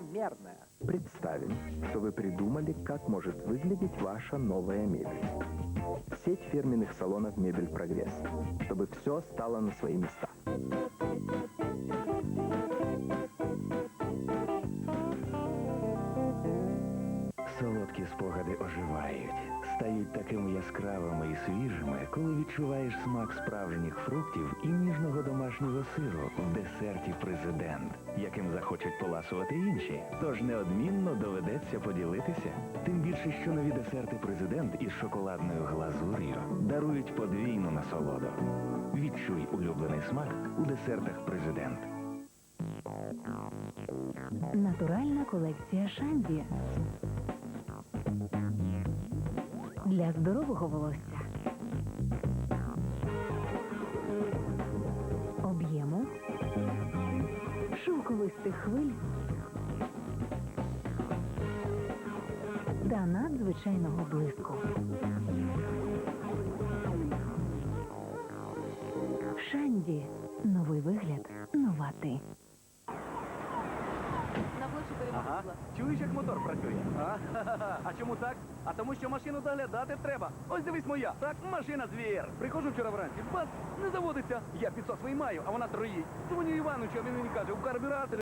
высокомерная. Представим, что вы придумали, как может выглядеть ваша новая мебель. Сеть фирменных салонов «Мебель Прогресс», чтобы все стало на свои места. Солодкі спогади оживають, стають такими яскравими і свіжими, коли відчуваєш смак справжніх фруктів і ніжного домашнього сиру в десерті президент, яким захочуть поласувати інші. Тож неодмінно доведеться поділитися. Тим більше, що нові десерти президент із шоколадною глазур'ю дарують подвійну насолоду. Відчуй улюблений смак у десертах президент. Натуральна колекція Шанді. Для здорового волосся. Об'єму. Шовковистих хвиль. Та надзвичайного блиску. Шанді. Новий вигляд. Нова ти. Ага. Чуєш, як мотор працює? А? а чому так? А тому, що машину доглядати треба. Ось дивись моя. Так, машина звір. Приходжу вчора вранці, бац, не заводиться. Я підсос виймаю, а вона троїть. Дзвоню Івановичу, а він мені каже, у карбюраторі